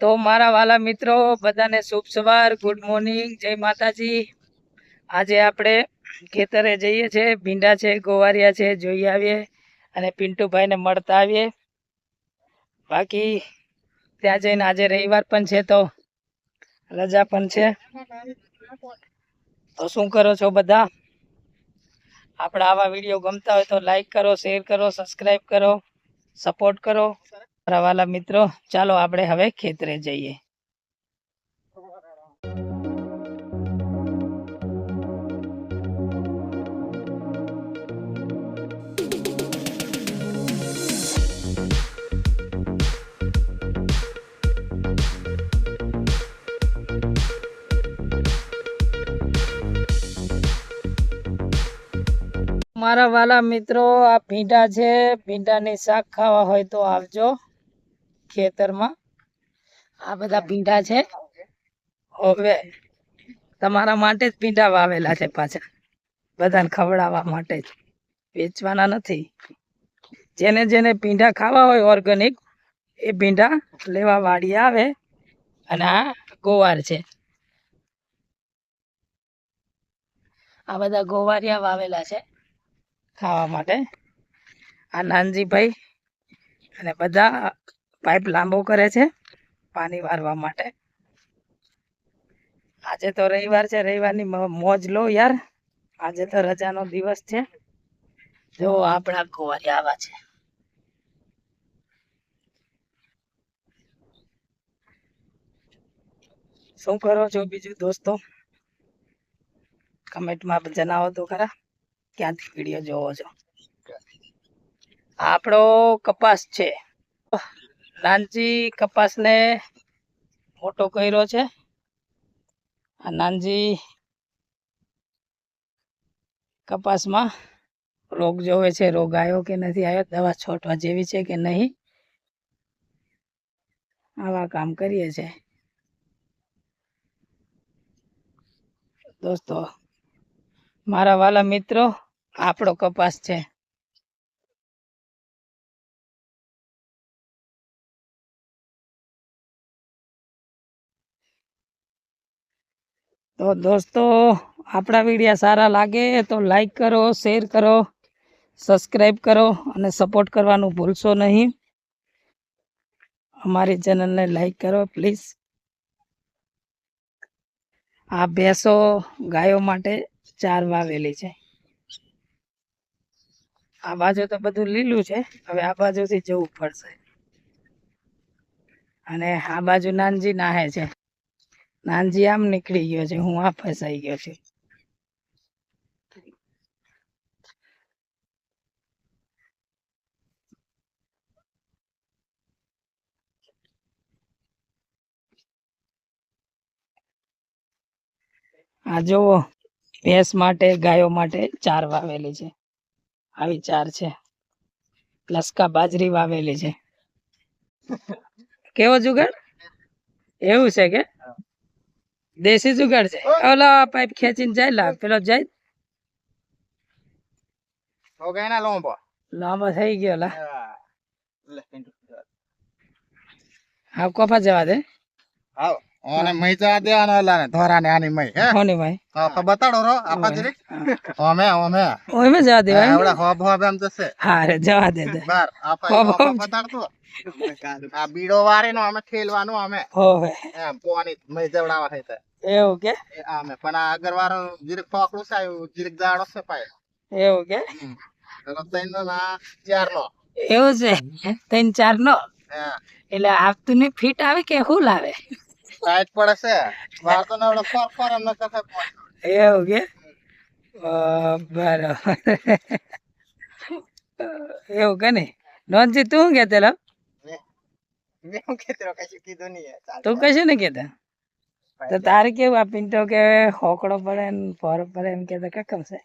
તો મારા વાલા મિત્રો, બધાને શુભ સવાર, ગુડ મોર્નિંગ, જય માતાજી. આજે આપણે ખેતરે જઈએ છીએ ભીંડા છે, ગોવારિયા છે, જોઈ આવીએ અને પિન્ટુભાઈને મળતા આવીએ. બાકી ત્યાં જઈને આજે રવિવાર પણ છે તો રજા પણ છે. તો શું કરો છો બધા? આપણા આવા વીડિયો ગમતા હોય તો લાઈક કરો, શેર કરો, સબસ્ક્રાઈબ કરો, સપોર્ટ કરો. મારા વાલા મિત્રો, ચાલો આપણે હવે ખેતરે જઈએ. મારા વાલા મિત્રો, આ ભીંડા છે. ભીંડાની શાક ખાવા હોય તો આવજો. ખેતરમાં. આ બધા ભીંડા છે. હવે તમારા માટે જ ભીંડા વાવેલા છે પાછા. બધાને ખવડાવવા માટે જ. વેચવાના નથી. જેને જેને ભીંડા ખાવા હોય ઓર્ગેનિક એ ભીંડા લેવા વાળી આવે અને આ ગોવાર છે. આ બધા ગોવારિયા વાવેલા છે ખાવા માટે. આ નાનજીભાઈ અને બધા પાઇપ લાંબો કરે છે પાણી વારવા માટે. આજે તો રવિવાર છે, રવિવારની મોજ લો યાર. આજે તો રજાનો દિવસ છે. જો આપણા કુંવરી આવા છે. શું કરો છો બીજું દોસ્તો? કમેન્ટમાં જણાવો તો ખરા. ક્યાંથી વીડિયો જોવો છો? આપણો કપાસ છે. નાનજી કપાસને મોટો કર્યો છે. આ નાનજી કપાસમાં રોગ જોવે છે. રોગ આવ્યો કે નથી આવ્યો, દવા છોટવા જેવી છે કે નહીં, આવા કામ કરીએ છે. દોસ્તો, મારા વાલા મિત્રો, આપણો કપાસ છે. તો દોસ્તો, આપણા વિડીયા સારા લાગે તો લાઈક કરો શેર કરો સબસ્ક્રાઈબ કરો અને સપોર્ટ કરવાનું ભૂલશો નહીં. અમારી ચેનલને લાઈક કરો પ્લીઝ આ ભેંસો ગાયો માટે ચાર વાવેલી છે. આ બાજુ તો બધું લીલું છે, હવે આ બાજુથી જવું પડશે. અને આ બાજુ નાનજી નાહે છે. નાનજી આમ નીકળી ગયો છે, હું આ ફસાઈ ગયો છું. આ જોવો, ભેંસ માટે, ગાયો માટે ચાર વાવેલી છે. આવી ચાર છે. લસકા, બાજરી વાવેલી છે. કેવો જુગાડ? એવું છે કે? દેશી જુગાડ છે. ઓલા પાઇપ ખેંચીને જાય લા પેલો જાય. હો ગયા ના લોંબો. લાંબો થઈ ગયો લા. હા. કોફા જવા દે. આવ ઓને મય જવા દેવાનો ધોરા ધોરાને આની મઈ હે? કોની ભાઈ તો તો બતાડો રો આપા જરી ઓમે ઓમે. ઓમે જવા દેવા આવડા હોબ હોબ એમ જશે. હા રે જવા દે દે. બાર આપા હોબ બતાડતો. આ બીડો વારીનો અમે ઠેલવાનું અમે. હોવે. એમ પોની મઈ જવડાવા થઈ એવું કે? આમે પણ આ અગરવારો જીરક ફોકડું છે જીરક જાડો છે પાય. એવું કે? તો નો ના ચાર નો એવું છે? ત્રણ ચાર નો એટલે આપતું ને ફીટ આવે કે શું લાવે? ટાઈટ પડે છે વાર તો નવડો ફર ફર ન કથે એવું કે? બરાબર. એવું કે ને નોંધજી તું નહીં કશું ને કેતા તો તારે કેવું આ પિન્ટો કે હોકડો પડે ને ફોર પડે એમ કહેતા કે છે?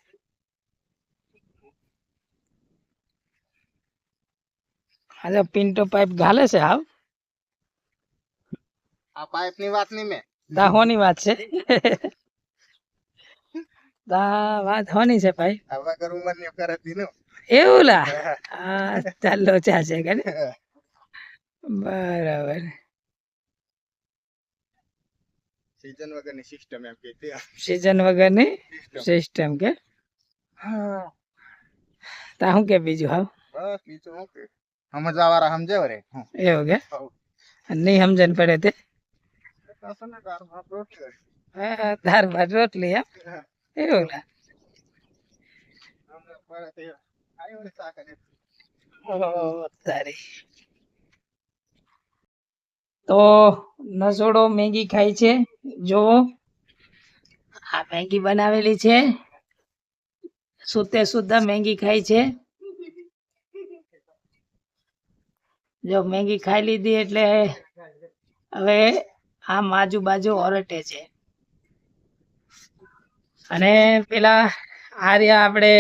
આજે પિન્ટો પાઇપ ઘાલે છે હાવ. આ પાઇપની વાત નહીં મેં. તા હોની વાત છે. તા વાત હોની છે ભાઈ. આ કર ઉંમરની કરે દીનું એવું લા? આ ચાલો ચાલશે કે ને? બરાબર. સીઝન વગરની સિસ્ટમ એમ કે સિઝન વગરની સિસ્ટમ સિસ્ટમ કે? તા શું કે બીજું હા બસ બીજું શું કે. સમજવા વાળા સમજે રે. એવું કે? નહીં સમજણ પડે તે કશો ને તાર બાપ રોટલી. હા, દાળ ભાત રોટલી, એમ? એવું તે નસોડો મેગી ખાય છે, જોવો. આ મેગી બનાવેલી છે. સુતે સુધા મેગી ખાય છે. જો મેગી ખાઈ લીધી એટલે હવે આમ આજુબાજુ ઓરટે છે. અને પેલા આ રહ્યા આપણે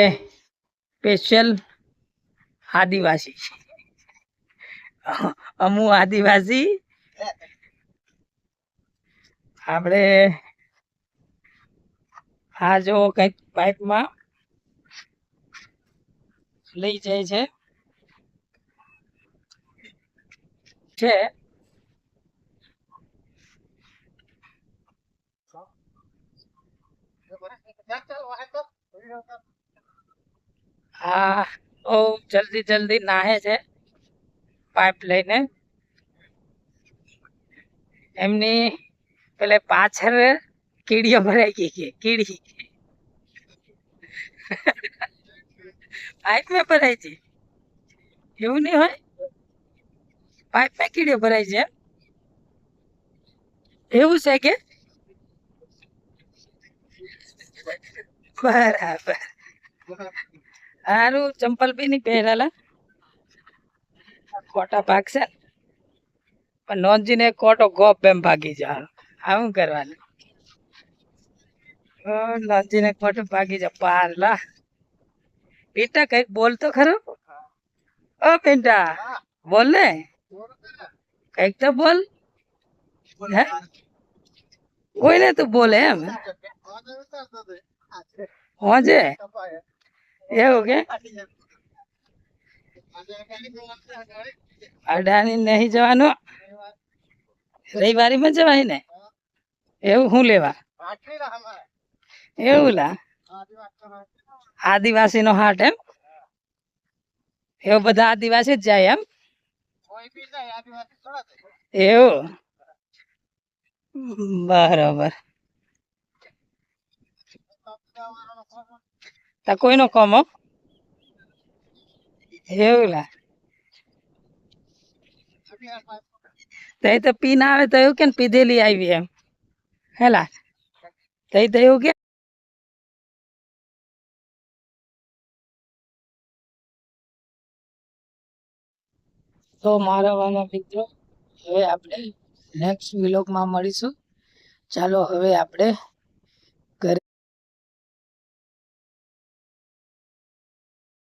સ્પેશિયલ આદિવાસી અમુ આદિવાસી. આપણે આ જો કંઈક પાઇપમાં લઈ જાય છે. છે. આ બહુ જલ્દી જલ્દી નાહે છે. પાઇપ લઈને. એમની પેલે પાછળ કીડીઓ ભરાઈ ગઈ કે, કીડી. પાઇપમાં ભરાય છે એવું નહીં હોય? પાઇપમાં કીડીઓ ભરાય છે. એવું છે કે? બરાબર. હારું ચંપલ બી નહીં પહેરેલા? ખોટા ભાગશે ને પણ નોંધીને ખોટો ગોપ એમ ભાગી જા આવું કરવાનું. ઓ, નોંધીને ખોટું ભાગી જા પારલા. બેટા કંઈક બોલતો ખરો? ઓ બેટા બોલ ને. કંઈક તો બોલ. હે? કોઈને તું બોલે એમ. હોજે. એવું કે. અડાની નહીં જવાનું રવિવારીમાં જવાય ને એવું હું લેવા. એવું લા આદિવાસી નો હાટ એમ એવું બધા આદિવાસી જ જાય એમ. એવું બરોબર તો કોઈનો કમો એવું લા અભિયાન તો પી ના આવે તો એવું કે પીધેલી આવી એમ હેલા તો તો એવું કે તો મારા વાલા મિત્રો, હવે આપણે નેક્સ્ટ વિલોગમાં મળીશું. ચાલો, હવે આપણે